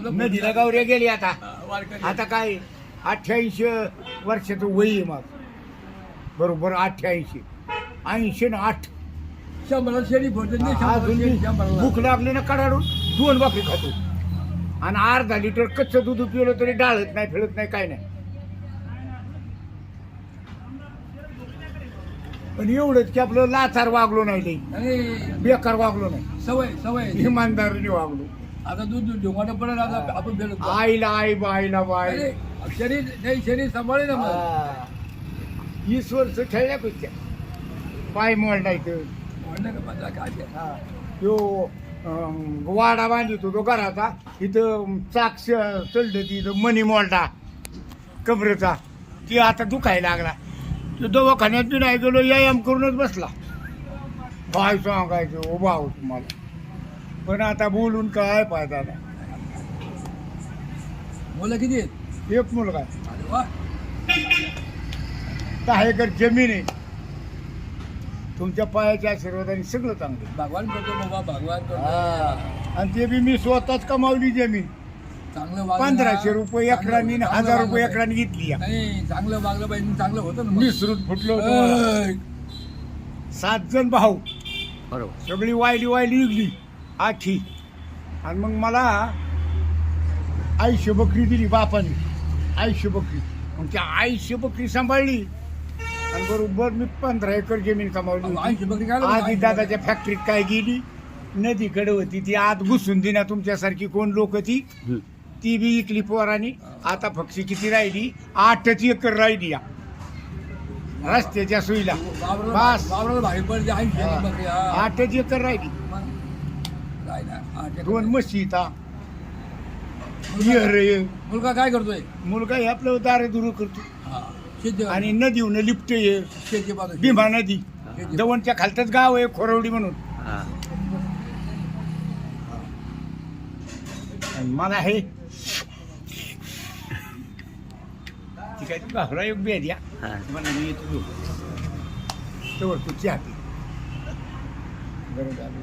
नदीला गावऱ्या गेली आता. आता काय अठ्ठ्याऐंशी वर्षाचं वय आहे मग. बरोबर अठ्ठ्याऐंशी. ऐंशी ना आठ. शंभराला नाही, अजून शेरी, मी शंभराला. भूक लागली ना कडाडून दोन बाकी खातो. आणि अर्धा लिटर कच्चं दूध पिलं तरी डाळत नाही फिरत नाही काय नाही. पण एवढंच की आपलं लाचार वागलो नाही लई. बेकार वागलो नाही. सवय सवय. इमानदारीने वागलो. आता दूध ढोंगाटा पडेल आता आपण भेटत आईला आई बाईला बाई अरे, शरीर नाही शरीर सांभाळे ना मग. हा. वीस वर्ष खेळल्यापेक्षा पाय मोडलायचं. म्हणलं का माझा काय ते? अं, वाडा बांधितो तो घराचा. इथं चाक चढलं तिथं मनी मोलटा कबरेचा. ती आता दुखायला लागला. तो दवाखान्यात बी नाही गेलो व्यायाम करूनच बसला. काय सांगायचं उभा आहो तुम्हाला. पण आता बोलून काय फायदा नाही मुलं किती आहेत एक मुलगा आहे. अरे वा दहा एकर जमीन आहे तुमच्या पायाच्या आशीर्वादाने सगळं चांगलं. भगवान करतो बाबा भगवान करतो हा. आणि ते बी मी स्वतःच कमावली जमीन चांगलं वागलं पंधराशे. रुपये चांगलं- एकरांनी आणि चांगलं हजार वागलं रुपये. एकरांनी घेतली या. नाही चांगलं वागलं पाहिजे चांगलं होतं ना मग. मिसरूट फुटलो होतो. ऐ, सात जण भाऊ बरोबर सगळी वायली वायली निघली आखी आणि मग मला आईशे बकरी दिली बापाने. आईशे बकरी. मग त्या आईशे बकरी सांभाळली. आणि बरोबर मी पंधरा एकर जमीन कमावली. ऐंशी बकरी काय आधी दादाच्या फॅक्टरीत काय गेली? नदीकडे होती. ती आत घुसून दिना तुमच्यासारखी कोण लोक ती. ती बी इकली पोरानी. आता पक्षी किती राहिली? आठच एकर राहिली या. रस्त्याच्या सुईला. बस. आठच एकर राहिली. दोन इथं मुलगा- ये रे मुलगा काय करतोय? मुलगा हे आपलं दारे दुरू करतो. हा. शेती आणि नदीहून ये शेती पाहतो भीमा नदी. दवणच्या खालतच गाव आहे खोरवडी म्हणून. हा. आणि मला हे ती काय तू घाबरा एक बेद या हा. मला मी येतो. तू तू चहा पी बरं. झालं